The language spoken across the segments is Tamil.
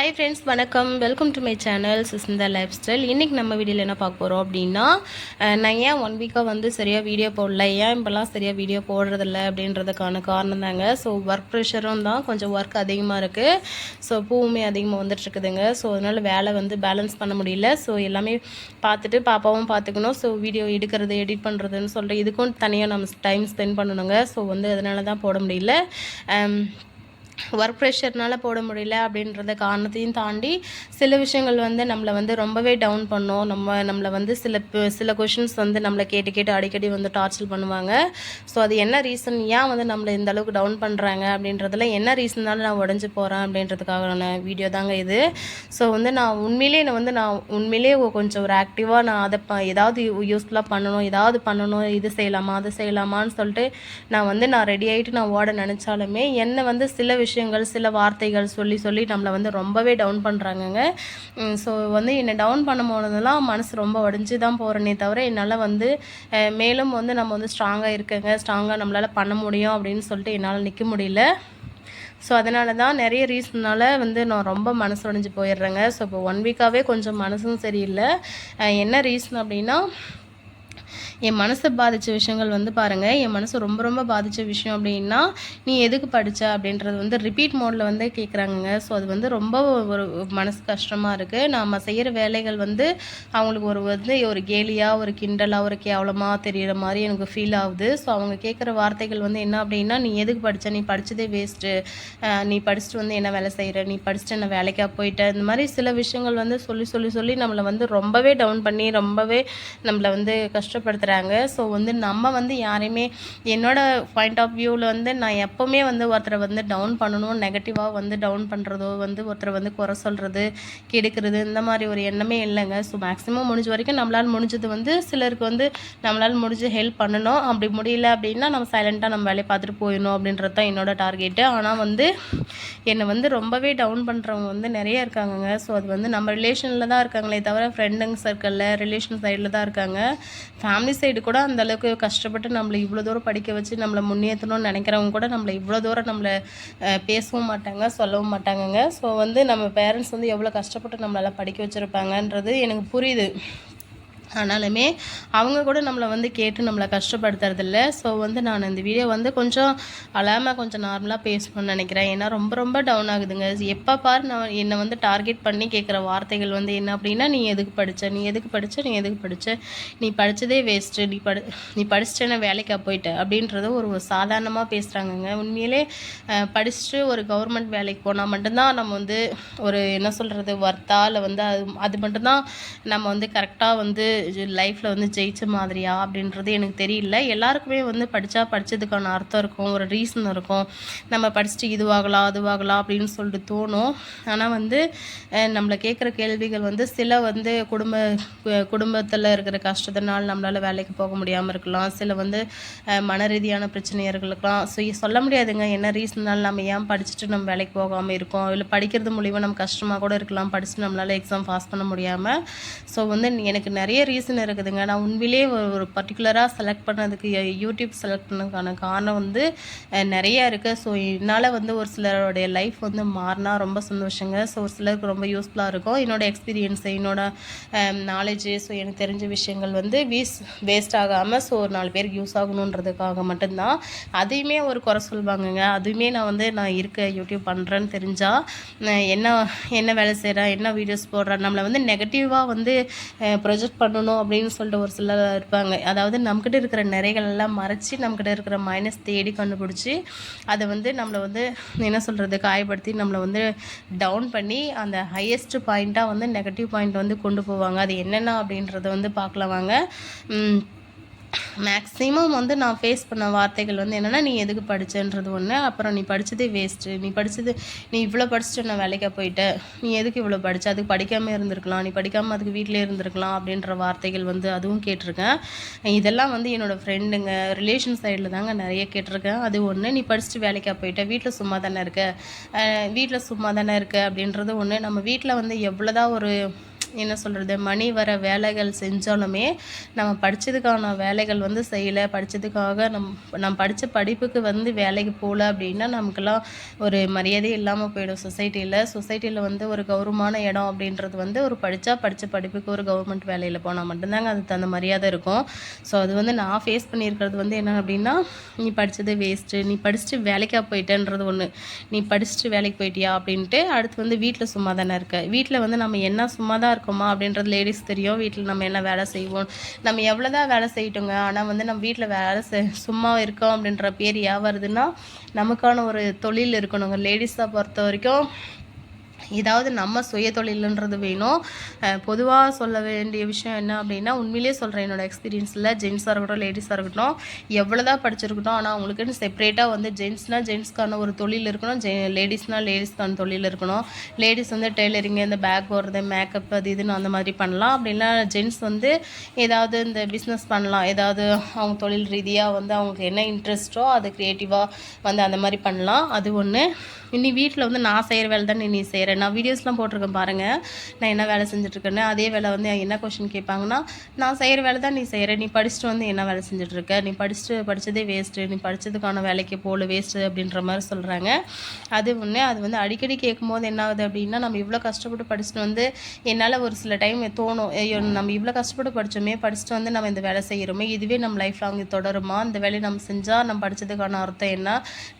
ஹாய் ஃப்ரெண்ட்ஸ் வணக்கம். Welcome to my channel Susantha lifestyle இன்றைக்கி நம்ம வீடியோவில் என்ன பார்க்க போகிறோம் அப்படின்னா நான் ஏன் ஒன் வீக்காக வந்து சரியாக வீடியோ போடல ஏன் இப்போல்லாம் சரியாக வீடியோ போடுறதில்ல அப்படின்றதுக்கான காரணம் தாங்க. ஸோ ஒர்க் ப்ரெஷரும் தான் கொஞ்சம் ஒர்க் அதிகமாக இருக்குது ஸோ பூவுமே அதிகமாக வந்துட்டுருக்குதுங்க. ஸோ அதனால் வேலை வந்து பேலன்ஸ் பண்ண முடியல. ஸோ எல்லாமே பார்த்துட்டு பாப்பாவும் பார்த்துக்கணும். ஸோ வீடியோ எடுக்கிறது எடிட் பண்ணுறதுன்னு சொல்லிட்டு இதுக்கும் தனியாக நம்ம டைம் ஸ்பெண்ட் பண்ணணுங்க. ஸோ வந்து அதனால தான் போட முடியல. ஒர்க் ப்ரெஷர்னால போட முடியல அப்படின்றத காரணத்தையும் தாண்டி சில விஷயங்கள் வந்து நம்மளை வந்து ரொம்பவே டவுன் பண்ணும். நம்ம நம்மளை வந்து சில சில கொஷின்ஸ் வந்து நம்மளை கேட்டு கேட்டு அடிக்கடி வந்து டார்ச்சர் பண்ணுவாங்க. ஸோ அது என்ன ரீசன் ஏன் வந்து நம்மளை இந்த அளவுக்கு டவுன் பண்ணுறாங்க அப்படின்றதுல என்ன ரீசன்னால நான் உடஞ்சி போகிறேன் அப்படின்றதுக்கான வீடியோ தாங்க இது. ஸோ வந்து நான் உண்மையிலே நான் வந்து நான் உண்மையிலே கொஞ்சம் ஒரு ஆக்டிவாக நான் அதை ப ஏதாவது யூஸ்ஃபுல்லாக பண்ணணும் ஏதாவது பண்ணணும் இது செய்யலாமா அது செய்யலாமான்னு சொல்லிட்டு நான் வந்து நான் ரெடி ஆகிட்டு நான் ஓட நினச்சாலுமே என்னை வந்து சில விஷயம் விஷயங்கள் சில வார்த்தைகள் சொல்லி சொல்லி நம்மளை வந்து ரொம்பவே டவுன் பண்ணுறாங்கங்க ஸோ வந்து என்னை டவுன் பண்ணும் போனதெல்லாம் மனசு ரொம்ப உடஞ்சி தான் போகிறேனே தவிர என்னால் வந்து மேலும் வந்து நம்ம வந்து ஸ்ட்ராங்காக இருக்கங்க ஸ்ட்ராங்காக நம்மளால் பண்ண முடியும் அப்படின்னு சொல்லிட்டு என்னால் நிற்க முடியல. ஸோ அதனால தான் நிறைய ரீசன்னால வந்து நான் ரொம்ப மனசு உடஞ்சி போயிடுறேங்க. ஸோ இப்போ ஒன் வீக்காகவே கொஞ்சம் மனசும் சரியில்லை. என்ன ரீசன் அப்படின்னா என் மனசை பாதித்த விஷயங்கள் வந்து பாருங்கள் என் மனசை ரொம்ப ரொம்ப பாதித்த விஷயம் அப்படின்னா நீ எதுக்கு படித்த அப்படின்றது வந்து ரிப்பீட் மோடில் வந்து கேட்குறாங்கங்க ஸோ அது வந்து ரொம்ப ஒரு மனசு கஷ்டமாக இருக்குது நாம் செய்கிற வேலைகள் வந்து அவங்களுக்கு ஒரு வந்து ஒரு கேலியாக ஒரு கிண்டலாக ஒரு கேவலமாக தெரிகிற மாதிரி எனக்கு ஃபீல் ஆகுது. ஸோ அவங்க கேட்குற வார்த்தைகள் வந்து என்ன அப்படின்னா நீ எதுக்கு படித்த நீ படித்ததே வேஸ்ட்டு நீ படிச்சுட்டு வந்து என்ன வேலை செய்கிற நீ படிச்சுட்டு என்ன வேலைக்காக போயிட்ட? இந்த மாதிரி சில விஷயங்கள் வந்து சொல்லி சொல்லி சொல்லி நம்மளை வந்து ரொம்பவே டவுன் பண்ணி ரொம்பவே நம்மளை வந்து கஷ்டப்படுத்துகிறாங்க ஸோ வந்து நம்ம வந்து யாரையுமே என்னோட பாயிண்ட் ஆஃப் வியூவில் வந்து நான் எப்போவுமே வந்து ஒருத்தரை வந்து டவுன் பண்ணணும் நெகட்டிவாக வந்து டவுன் பண்ணுறதோ வந்து ஒருத்தரை வந்து குறை சொல்கிறது கெடுக்கிறது இந்த மாதிரி ஒரு எண்ணமே இல்லைங்க. ஸோ மேக்ஸிமம் முடிஞ்ச வரைக்கும் நம்மளால் முடிஞ்சது வந்து சிலருக்கு வந்து நம்மளால் முடிஞ்சு ஹெல்ப் பண்ணணும். அப்படி முடியல அப்படின்னா நம்ம சைலண்ட்டாக நம்ம வேலையை பார்த்துட்டு போயிடணும் அப்படின்றது தான் என்னோட டார்கெட்டு ஆனால் வந்து என்னை வந்து ரொம்பவே டவுன் பண்ணுறவங்க வந்து நிறைய இருக்காங்கங்க. ஸோ அது வந்து நம்ம ரிலேஷனில் தான் இருக்காங்களே தவிர ஃப்ரெண்டுங்க சர்க்கிளில் ரிலேஷன் சைடில் தான் இருக்காங்க. ஃபேமிலி சைடு கூட அந்த அளவுக்கு கஷ்டப்பட்டு நம்மளை இவ்வளோ தூரம் படிக்க வச்சு நம்மளை முன்னேற்றணும்னு நினைக்கிறவங்க கூட நம்மளை இவ்வளோ தூரம் நம்மளை பேசவும் மாட்டாங்க சொல்லவும் மாட்டாங்கங்க. ஸோ வந்து நம்ம பேரண்ட்ஸ் வந்து எவ்வளோ கஷ்டப்பட்டு நம்மளால் படிக்க வச்சுருப்பாங்கன்றது எனக்கு புரியுது. ஆனாலுமே அவங்க கூட நம்மளை வந்து கேட்டு நம்மளை கஷ்டப்படுத்துறதில்ல. ஸோ வந்து நான் இந்த வீடியோ வந்து கொஞ்சம் அழாமல் கொஞ்சம் நார்மலாக பேசணும்னு நினைக்கிறேன். ஏன்னா ரொம்ப ரொம்ப டவுன் ஆகுதுங்க. எப்போ பார் நான் என்னை வந்து டார்கெட் பண்ணி கேட்குற வார்த்தைகள் வந்து என்ன அப்படின்னா நீ எதுக்கு படித்த நீ எதுக்கு படித்த நீ எதுக்கு படித்த நீ படித்ததே வேஸ்ட்டு நீ படி நீ படிச்சுட்டு நான் வேலைக்கா போயிட்ட. அப்படின்றத ஒரு சாதாரணமாக பேசுகிறாங்கங்க உண்மையிலே படிச்சுட்டு ஒரு கவர்மெண்ட் வேலைக்கு போனால் மட்டும்தான் நம்ம வந்து ஒரு என்ன சொல்கிறது ஒர்த்தா இல்லை வந்து அது அது மட்டும்தான் நம்ம வந்து கரெக்டாக வந்து லைஃப்பில் வந்து ஜெயிச்ச மாதிரியா அப்படின்றது எனக்கு தெரியல. எல்லாருக்குமே வந்து படித்தா படித்ததுக்கான அர்த்தம் இருக்கும் ஒரு ரீசன் இருக்கும். நம்ம படிச்சுட்டு இதுவாகலாம் அதுவாகலாம் அப்படின்னு சொல்லிட்டு தோணும். ஆனால் வந்து நம்மளை கேட்குற கேள்விகள் வந்து சில வந்து குடும்ப குடும்பத்தில் இருக்கிற கஷ்டத்தினால் நம்மளால் வேலைக்கு போக முடியாமல் இருக்கலாம். சில வந்து மன ரீதியான பிரச்சனைகள் இருக்கலாம் ஸோ சொல்ல முடியாதுங்க. என்ன ரீசன்னால நம்ம ஏன் படிச்சுட்டு நம்ம வேலைக்கு போகாமல் இருக்கோம்? இல்லை படிக்கிறது மூலிமா நம்ம கஷ்டமாக கூட இருக்கலாம். படிச்சுட்டு நம்மளால் எக்ஸாம் பாஸ் பண்ண முடியாமல் ஸோ வந்து எனக்கு நிறைய ரீசன் இருக்குதுங்க. நான் உண்மையிலேயே ஒரு பர்டிகுலராக செலக்ட் பண்ணதுக்கு யூடியூப் செலக்ட் பண்ணதுக்கான காரணம் வந்து நிறையா இருக்குது ஸோ என்னால் வந்து ஒரு சிலருடைய லைஃப் வந்து மாறினா ரொம்ப சந்தோஷங்க. ஸோ ஒரு சிலருக்கு ரொம்ப யூஸ்ஃபுல்லாக இருக்கும். என்னோடய எக்ஸ்பீரியன்ஸு என்னோடய நாலேஜு ஸோ எனக்கு தெரிஞ்ச விஷயங்கள் வந்து வீஸ் வேஸ்ட் ஆகாமல் ஸோ ஒரு நாலு பேருக்கு யூஸ் ஆகணுன்றதுக்காக மட்டும்தான். அதையுமே ஒரு குறை சொல்லுவாங்கங்க அதுவுமே நான் வந்து நான் இருக்க யூடியூப் பண்ணுறேன்னு தெரிஞ்சால் என்ன என்ன வேலை செய்கிறேன் என்ன வீடியோஸ் போடுறேன் நம்மளை வந்து நெகட்டிவாக வந்து ப்ரொஜெக்ட் பண்ணணும் அப்படின்னு சொல்லிட்டு ஒரு சிலர் இருப்பாங்க. அதாவது நம்மக்கிட்ட இருக்கிற நிறைகள் எல்லாம் மறைச்சி நம்மக்கிட்ட இருக்கிற மைனஸ் தேடி கண்டுபிடிச்சி அதை வந்து நம்மளை வந்து என்ன சொல்கிறது காயப்படுத்தி நம்மளை வந்து டவுன் பண்ணி அந்த ஹையஸ்ட் பாயிண்ட்டாக வந்து நெகட்டிவ் பாயிண்ட் வந்து கொண்டு போவாங்க. அது என்னென்ன அப்படின்றத வந்து பார்க்கலாம் வாங்க. மேக்ஸிமம் வந்து நான் ஃபேஸ் பண்ண வார்த்தைகள் வந்து என்னென்னா நீ எதுக்கு படித்தன்றது ஒன்று அப்புறம் நீ படித்ததே வேஸ்ட்டு நீ படித்தது நீ இவ்வளோ படிச்சுட்டு நான் வேலைக்கா போயிட்ட? நீ எதுக்கு இவ்வளோ படிச்ச? அதுக்கு படிக்காமல் இருந்திருக்கலாம். நீ படிக்காமல் அதுக்கு வீட்டிலே இருந்திருக்கலாம். அப்படின்ற வார்த்தைகள் வந்து அதுவும் கேட்டிருக்கேன். இதெல்லாம் வந்து என்னோடய ஃப்ரெண்டுங்க ரிலேஷன் சைடில் தாங்க நிறைய கேட்டிருக்கேன். அது ஒன்று நீ படிச்சுட்டு வேலைக்கா போயிட்ட? வீட்டில் சும்மா தானே இருக்க? வீட்டில் சும்மா தானே இருக்க? அப்படின்றது ஒன்று நம்ம வீட்டில் வந்து எவ்வளோதான் ஒரு என்ன சொல்கிறது மணி வர வேலைகள் செஞ்சாலுமே நம்ம படித்ததுக்கான வேலைகள் வந்து செய்யலை படித்ததுக்காக நம் நம்ம படித்த படிப்புக்கு வந்து வேலைக்கு போகல அப்படின்னா நமக்கெல்லாம் ஒரு மரியாதை இல்லாமல் போயிடும். சொசைட்டியில் சொசைட்டியில் வந்து ஒரு கௌரவமான இடம் அப்படின்றது வந்து ஒரு படித்தா படித்த படிப்புக்கு ஒரு கவர்மெண்ட் வேலையில் போனால் மட்டும்தாங்க அதுக்கு தகுந்த மரியாதை இருக்கும். ஸோ அது வந்து நான் ஃபேஸ் பண்ணியிருக்கிறது வந்து என்ன அப்படின்னா நீ படித்தது வேஸ்ட்டு நீ படிச்சுட்டு வேலைக்காக போயிட்டேன்றது ஒன்று நீ படிச்சுட்டு வேலைக்கு போயிட்டியா அப்படின்ட்டு அடுத்து வந்து வீட்டில் சும்மா தானே இருக்க. வீட்டில் வந்து நம்ம என்ன சும்மா தான் இருக்கோமா அப்படின்றது லேடிஸ் தெரியும். வீட்டில் நம்ம என்ன வேலை செய்வோம்? நம்ம எவ்வளோ தான் வேலை செய்யட்டோங்க. ஆனால் வந்து நம்ம வீட்டில் வேலை செய் சும்மா இருக்கோம் அப்படின்ற பேர் ஏன் வருதுன்னா நமக்கான ஒரு தொழில் இருக்கணுங்க. லேடிஸை பொறுத்த வரைக்கும் ஏதாவது நம்ம சுய தொழிலுன்றது வேணும் பொதுவாக சொல்ல வேண்டிய விஷயம் என்ன அப்படின்னா உண்மையிலே சொல்கிறேன் என்னோடய எக்ஸ்பீரியன்ஸில் ஜென்ஸாக இருக்கட்டும் லேடிஸாக இருக்கட்டும் எவ்வளோ தான் படிச்சிருக்கட்டும் ஆனால் அவங்களுக்குன்னு செப்பரேட்டாக வந்து ஜென்ஸ்னால் ஜென்ஸ்க்கான ஒரு தொழில் இருக்கணும் ஜெ லேடிஸ்னால் லேடிஸ்க்கான தொழில் இருக்கணும். லேடிஸ் வந்து டெய்லரிங் இந்த பேக் போடுறது மேக்கப் அது இதுன்னு அந்த மாதிரி பண்ணலாம். அப்படின்னா ஜென்ஸ் வந்து ஏதாவது இந்த பிஸ்னஸ் பண்ணலாம். ஏதாவது அவங்க தொழில் ரீதியாக வந்து அவங்களுக்கு என்ன இன்ட்ரெஸ்ட்டோ அது க்ரியேட்டிவாக வந்து அந்த மாதிரி பண்ணலாம். அது ஒன்று இனி வீட்டில் வந்து நான் செய்கிற வேலை தான் நீ செய்கிற நான் வீடியோஸ்லாம் போட்டிருக்கேன் பாருங்கள் நான் என்ன வேலை செஞ்சுட்ருக்கேன்னு அதே வேலை வந்து என்ன கொஷின் கேட்பாங்கன்னா நான் செய்கிற வேலை தான் நீ செய்கிற நீ படிச்சுட்டு வந்து என்ன வேலை செஞ்சுட்ருக்க? நீ படிச்சுட்டு படித்ததே வேஸ்ட்டு நீ படித்ததுக்கான வேலைக்கு போகல வேஸ்ட்டு அப்படின்ற மாதிரி சொல்கிறாங்க அது ஒன்று அது வந்து அடிக்கடி கேட்கும்போது என்ன ஆகுது அப்படின்னா நம்ம இவ்வளோ கஷ்டப்பட்டு படிச்சுட்டு வந்து என்னால் ஒரு சில டைம் தோணும். ஐயோ நம்ம இவ்வளோ கஷ்டப்பட்டு படித்தோமே படிச்சுட்டு வந்து நம்ம இந்த வேலை செய்கிறோமே இதுவே நம்ம லைஃப் லாங் தொடருமா? இந்த வேலையை நம்ம செஞ்சால் நம்ம படித்ததுக்கான அர்த்தம் என்ன?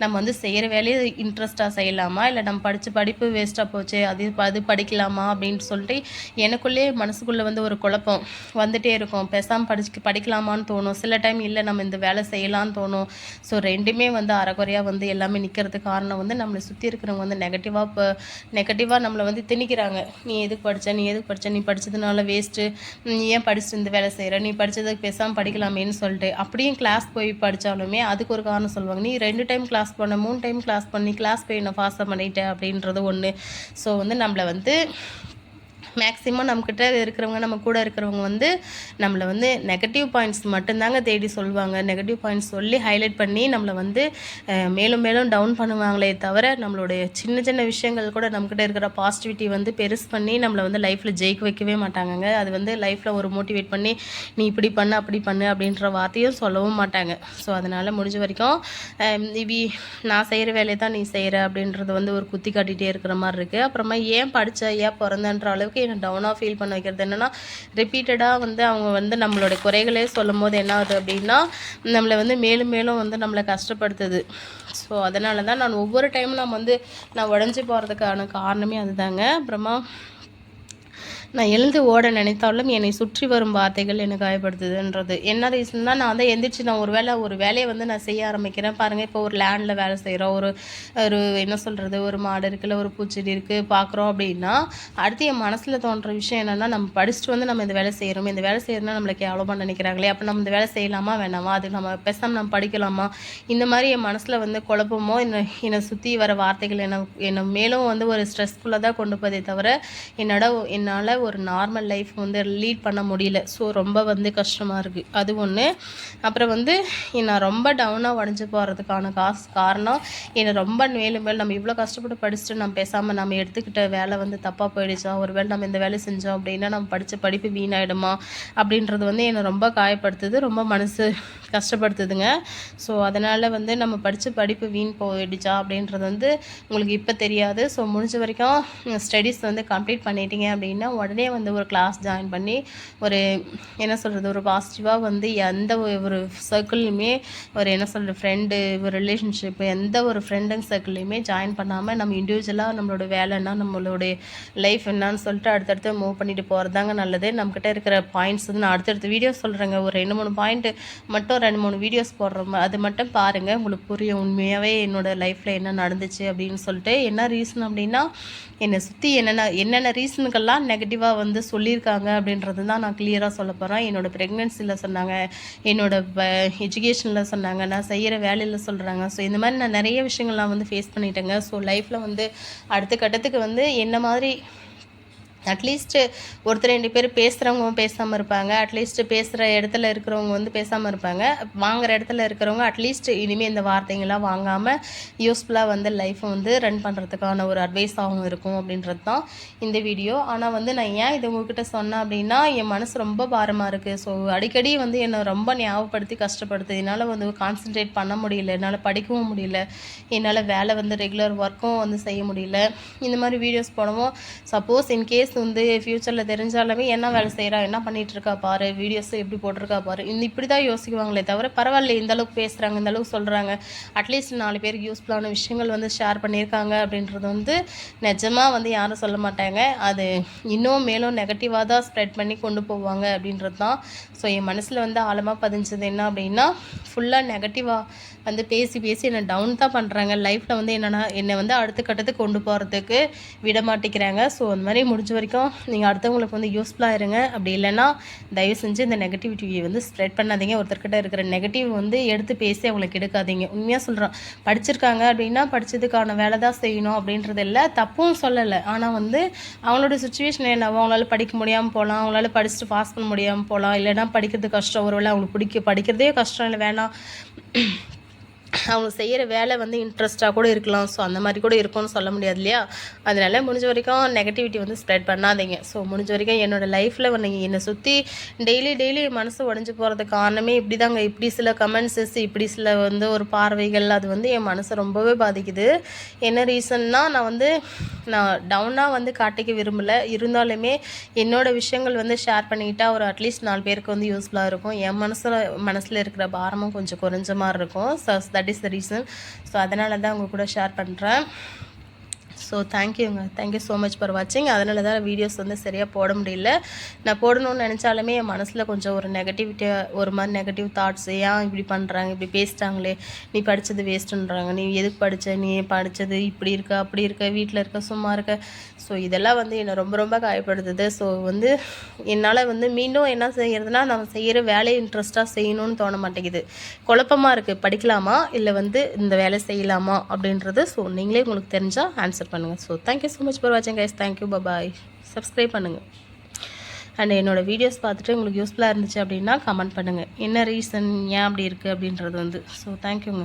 நம்ம வந்து செய்கிற வேலையை இன்ட்ரெஸ்ட்டாக செய்யலாமா? இல்லை நம்ம படித்த படிப்பு வேஸ்ட்டாக போச்சு போச்சு அது அது படிக்கலாமா அப்படின்னு சொல்லிட்டு எனக்குள்ளே மனசுக்குள்ளே வந்து ஒரு குழப்பம் வந்துட்டே இருக்கும். பேசாமல் படிச்சு படிக்கலாமான்னு தோணும். சில டைம் இல்லை நம்ம இந்த வேலை செய்யலான்னு தோணும். ஸோ ரெண்டுமே வந்து அறகுறையாக வந்து எல்லாமே நிற்கிறதுக்கு காரணம் வந்து நம்மளை சுற்றி இருக்கிறவங்க வந்து நெகட்டிவாக இப்போ நெகட்டிவாக நம்மளை வந்து திணிக்கிறாங்க. நீ எதுக்கு படித்த நீ எதுக்கு படித்த நீ படித்ததுனால வேஸ்ட்டு நீ ஏன் படிச்சுட்டு இந்த வேலை செய்கிற நீ படித்ததுக்கு பேசாமல் படிக்கலாமேன்னு சொல்லிட்டு அப்படியும் கிளாஸ் போய் படித்தாலுமே அதுக்கு ஒரு காரணம் சொல்லுவாங்க. நீ ரெண்டு டைம் கிளாஸ் பண்ண மூணு டைம் கிளாஸ் பண்ணி கிளாஸ் போய் நான் ஃபாஸ்ட்டாக பண்ணிட்டேன் அப்படின்றது ஒன்று ஸோ வந்து நம்மளை வந்து மேக்ஸிமம் நம்மக்கிட்ட இருக்கிறவங்க நம்ம கூட இருக்கிறவங்க வந்து நம்மளை வந்து நெகட்டிவ் பாயிண்ட்ஸ் மட்டும்தாங்க தேடி சொல்லுவாங்க நெகட்டிவ் பாயிண்ட்ஸ் சொல்லி ஹைலைட் பண்ணி நம்மளை வந்து மேலும் மேலும் டவுன் பண்ணுவாங்களே தவிர நம்மளுடைய சின்ன சின்ன விஷயங்கள் கூட நம்மக்கிட்ட இருக்கிற பாசிட்டிவிட்டி வந்து பெருசு பண்ணி நம்மளை வந்து லைஃப்பில் ஜெயிக்க வைக்கவே மாட்டாங்கங்க. அது வந்து லைஃப்பில் ஒரு மோட்டிவேட் பண்ணி நீ இப்படி பண்ணு அப்படி பண்ணு அப்படின்ற வார்த்தையும் சொல்லவும் மாட்டாங்க. ஸோ அதனால் முடிஞ்ச வரைக்கும் இவி நான் செய்கிற வேலையை தான் நீ செய்கிற அப்படின்றது வந்து ஒரு குத்தி காட்டிகிட்டே இருக்கிற மாதிரி இருக்குது அப்புறமா ஏன் படித்த ஏன் பிறந்தன்ற அளவுக்கு என்னை டவுனாக ஃபீல் பண்ண வைக்கிறது என்னென்னா ரிப்பீட்டடாக வந்து அவங்க வந்து நம்மளோட குறைகளே சொல்லும் போது என்ன ஆகுது அப்படின்னா நம்மளை வந்து மேலும் மேலும் வந்து நம்மளை கஷ்டப்படுத்துது. ஸோ அதனால தான் நான் ஒவ்வொரு டைமும் நம்ம வந்து நான் உடஞ்சி போகிறதுக்கான காரணமே அதுதாங்க. அப்புறமா நான் எழுந்து ஓட நினைத்தாலும் என்னை சுற்றி வரும் வார்த்தைகள் எனக்கு காயப்படுத்துதுன்றது. என்ன ரீசன் தான் நான் வந்து எந்திரிச்சு நான் ஒரு வேலை ஒரு வேலையை வந்து நான் செய்ய ஆரம்பிக்கிறேன். பாருங்கள் இப்போ ஒரு லேண்டில் வேலை செய்கிறோம் ஒரு ஒரு என்ன சொல்கிறது ஒரு மாடு இருக்குல்ல ஒரு பூச்செடி இருக்குது பார்க்குறோம் அப்படின்னா அடுத்து என் மனசில் தோன்ற விஷயம் என்னென்னா நம்ம படிச்சுட்டு வந்து நம்ம இந்த வேலை செய்கிறோம் இந்த வேலை செய்யறதுனா நம்மளுக்கு எவ்வளோமா நினைக்கிறாங்களே அப்போ நம்ம இந்த வேலை செய்யலாமா வேணாமா? அது நம்ம பேசாமல் நம்ம படிக்கலாமா? இந்த மாதிரி என் மனசில் வந்து குழப்பமோ என்னை என்னை சுற்றி வர வார்த்தைகள் என்ன என்னை மேலும் வந்து ஒரு ஸ்ட்ரெஸ்ஃபுல்லாக தான் கொண்டு போதே தவிர என்னோட என்னால் ஒரு நார்மல் லைஃப் வந்து லீட் பண்ண முடியல. ஸோ ரொம்ப வந்து கஷ்டமாக இருக்குது அது ஒன்று அப்புறம் வந்து நான் ரொம்ப டவுனாக உடஞ்சி போகிறதுக்கான காசு காரணம் என்னை ரொம்ப மேலும் மேலும் நம்ம இவ்வளோ கஷ்டப்பட்டு படிச்சுட்டு நம்ம பேசாமல் நம்ம எடுத்துக்கிட்ட வேலை வந்து தப்பாக போயிடுச்சா? ஒரு வேலை நம்ம இந்த வேலை செஞ்சோம் அப்படின்னா நம்ம படித்த படிப்பு வீணாயிடுமா? அப்படின்றது வந்து என்னை ரொம்ப காயப்படுத்துது. ரொம்ப மனசு கஷ்டப்படுத்துதுங்க. ஸோ அதனால் வந்து நம்ம படித்த படிப்பு வீண் போயிடுச்சா? அப்படின்றது வந்து உங்களுக்கு இப்போ தெரியாது. ஸோ முடிஞ்ச வரைக்கும் ஸ்டடீஸ் வந்து கம்ப்ளீட் பண்ணிட்டீங்க அப்படின்னா உடனே வந்து ஒரு கிளாஸ் ஜாயின் பண்ணி ஒரு என்ன சொல்கிறது ஒரு பாசிட்டிவாக வந்து எந்த ஒரு சர்க்கிள்லையுமே ஒரு என்ன சொல்கிறது ஃப்ரெண்டு ஒரு ரிலேஷன்ஷிப்பு எந்த ஒரு ஃப்ரெண்டுங்க சர்க்கிள்லையுமே ஜாயின் பண்ணாமல் நம்ம இண்டிவிஜுவலாக நம்மளோட வேலைன்னா நம்மளுடைய லைஃப் என்னான்னு சொல்லிட்டு அடுத்தடுத்து மூவ் பண்ணிட்டு போகிறதாங்க நல்லது. நம்மக்கிட்ட இருக்கிற பாயிண்ட்ஸ் வந்து நான் அடுத்தடுத்து வீடியோ சொல்கிறேங்க ஒரு ரெண்டு மூணு பாயிண்ட்டு மட்டும் ரெண்டு மூணு வீடியோஸ் போடுறோம் அது மட்டும் பாருங்கள் உங்களுக்கு புரியும். உண்மையாகவே என்னோடய லைஃப்பில் என்ன நடந்துச்சு அப்படின்னு சொல்லிட்டு என்ன ரீசன் அப்படின்னா என்னை சுற்றி என்னென்ன என்னென்ன ரீசனுக்கெல்லாம் நெகட்டிவ் நெகட்டிவாக வந்து சொல்லியிருக்காங்க அப்படின்றது தான் நான் கிளியராக சொல்ல போகிறேன் என்னோடய ப்ரெக்னென்சியில் சொன்னாங்க என்னோடய எஜுகேஷனில் சொன்னாங்க நான் செய்கிற வேலையில் சொல்கிறாங்க ஸோ இந்த மாதிரி நான் நிறைய விஷயங்கள் நான் வந்து ஃபேஸ் பண்ணிட்டேங்க. ஸோ லைஃப்பில் வந்து அடுத்த கட்டத்துக்கு வந்து என்ன மாதிரி அட்லீஸ்ட்டு ஒருத்தர் ரெண்டு பேர் பேசுகிறவங்க பேசாமல் இருப்பாங்க. அட்லீஸ்ட்டு பேசுகிற இடத்துல இருக்கிறவங்க வந்து பேசாமல் இருப்பாங்க. வாங்குற இடத்துல இருக்கிறவங்க அட்லீஸ்ட் இனிமேல் இந்த வார்த்தைங்கள்லாம் வாங்காமல் யூஸ்ஃபுல்லாக வந்து லைஃப்பை வந்து ரன் பண்ணுறதுக்கான ஒரு அட்வைஸாகவும் இருக்கும் அப்படின்றது தான் இந்த வீடியோ ஆனால் வந்து நான் ஏன் இது உங்ககிட்ட சொன்னேன் அப்படின்னா என் மனசு ரொம்ப பாரமாக இருக்குது ஸோ அடிக்கடி வந்து என்னை ரொம்ப ஞாபகப்படுத்தி கஷ்டப்படுத்து என்னால் வந்து கான்சென்ட்ரேட் பண்ண முடியல என்னால் படிக்கவும் முடியல என்னால் வேலை வந்து ரெகுலர் ஒர்க்கும் வந்து செய்ய முடியல. இந்த மாதிரி வீடியோஸ் போடவும் சப்போஸ் இன்கேஸ் வந்து ஃப்யூச்சரில் தெரிஞ்சாலுமே என்ன வேலை செய்கிறா என்ன பண்ணிகிட்ருக்கா பாரு வீடியோஸ் எப்படி போட்டிருக்கா பாரு. இந்த இப்படி தான் யோசிக்குவாங்களே தவிர பரவாயில்ல இந்த அளவுக்கு பேசுகிறாங்க இந்த அளவுக்கு சொல்கிறாங்க அட்லீஸ்ட் நாலு பேருக்கு யூஸ்ஃபுல்லான விஷயங்கள் வந்து ஷேர் பண்ணியிருக்காங்க அப்படின்றது வந்து நிஜமாக வந்து யாரும் சொல்ல மாட்டாங்க. அது இன்னும் மேலும் நெகட்டிவாக தான் ஸ்ப்ரெட் பண்ணி கொண்டு போவாங்க அப்படின்றது தான். ஸோ என் மனசில் வந்து ஆழமாக பதிஞ்சது என்ன அப்படின்னா ஃபுல்லாக நெகட்டிவாக வந்து பேசி பேசி என்னை டவுன் தான் பண்ணுறாங்க லைஃப்பில் வந்து என்னென்னா என்னை வந்து அடுத்த கட்டத்துக்கு கொண்டு போகிறதுக்கு விட மாட்டேங்கிறாங்க. ஸோ அந்த மாதிரி முடிஞ்ச வரைக்கும் நீங்கள் அடுத்தவங்களுக்கு வந்து யூஸ்ஃபுல்லாக இருங்க. அப்படி இல்லைன்னா தயவு செஞ்சு இந்த நெகட்டிவிட்டியை வந்து ஸ்ப்ரெட் பண்ணாதீங்க. ஒருத்தர்கிட்ட இருக்கிற நெகட்டிவ் வந்து எடுத்து பேசி அவங்களுக்கு எடுக்காதீங்க உண்மையாக சொல்கிறோம் படிச்சிருக்காங்க அப்படின்னா படித்ததுக்கான வேலை தான் செய்யணும் அப்படின்றது இல்லை. தப்பும் சொல்லலை. ஆனால் வந்து அவங்களோட சுச்சுவேஷன் என்ன அவங்களால படிக்க முடியாமல் போகலாம் அவங்களால படிச்சுட்டு பாஸ் பண்ண முடியாமல் போகலாம் இல்லைன்னா படிக்கிறது கஷ்டம். ஒருவேளை அவங்களுக்கு பிடிக்க படிக்கிறதே கஷ்டம். இல்லை வேணாம். அவங்க செய்கிற வேலை வந்து இன்ட்ரெஸ்ட்டாக கூட இருக்கலாம். ஸோ அந்த மாதிரி கூட இருக்கும்னு சொல்ல முடியாது இல்லையா? அதனால முடிஞ்ச வரைக்கும் நெகட்டிவிட்டி வந்து ஸ்ப்ரெட் பண்ணாதீங்க. ஸோ முடிஞ்ச வரைக்கும் என்னோடய லைஃப்பில் நீங்கள் என்னை சுற்றி டெய்லி டெய்லி மனசு உடஞ்சி போகிறதுக்கு காரணமே இப்படி தாங்க இப்படி சில கமெண்ட்ஸஸ் இப்படி சில வந்து ஒரு பார்வைகள் அது வந்து என் மனசை ரொம்பவே பாதிக்குது. என்ன ரீசன்னா நான் வந்து நான் டவுனாக வந்து காட்டிக்க விரும்பலை. இருந்தாலுமே என்னோடய விஷயங்கள் வந்து ஷேர் பண்ணிக்கிட்டா ஒரு அட்லீஸ்ட் நாலு பேருக்கு வந்து யூஸ்ஃபுல்லாக இருக்கும். என் மனசில் மனசில் இருக்கிற பாரமும் கொஞ்சம் குறைஞ்ச மாதிரி இருக்கும். So that is the reason so அதனால தான் உங்கள் கூட ஷேர் பண்ணுறேன் ஸோ தேங்க்யூங்க தேங்க்யூ ஸோ மச் ஃபார் வாட்சிங் அதனால தான் வீடியோஸ் வந்து சரியாக போட முடியல. நான் போடணும்னு நினச்சாலுமே என் மனசில் கொஞ்சம் ஒரு நெகட்டிவிட்டியாக ஒரு மாதிரி நெகட்டிவ் தாட்ஸ் ஏன் இப்படி பண்ணுறாங்க இப்படி பேசிட்டாங்களே. நீ படித்தது வேஸ்ட்டுன்றாங்க நீ எதுக்கு படித்த நீ படித்தது இப்படி இருக்க அப்படி இருக்க வீட்டில் இருக்க சும்மா இருக்க. ஸோ இதெல்லாம் வந்து என்னை ரொம்ப ரொம்ப காயப்படுத்துது. ஸோ வந்து என்னால் வந்து மீண்டும் என்ன செய்கிறதுனா நம்ம செய்கிற வேலையை இன்ட்ரெஸ்ட்டாக செய்யணும்னு தோண மாட்டேங்குது. குழப்பமாக இருக்குது படிக்கலாமா? இல்லை வந்து இந்த வேலை செய்யலாமா? அப்படின்றது ஸோ நீங்களே உங்களுக்கு தெரிஞ்சால் ஆன்சர் பண்ணுங்கள் so thank you so much for வாட்சிங் guys thank you bye bye subscribe பண்ணுங்கள் அண்ட் என்னோடய வீடியோஸ் பார்த்துட்டு உங்களுக்கு யூஸ்ஃபுல்லாக இருந்துச்சு அப்படின்னா கமெண்ட் பண்ணுங்கள் என்ன ரீசன் ஏன் அப்படி இருக்குது அப்படின்றது வந்து. ஸோ தேங்க்யூங்க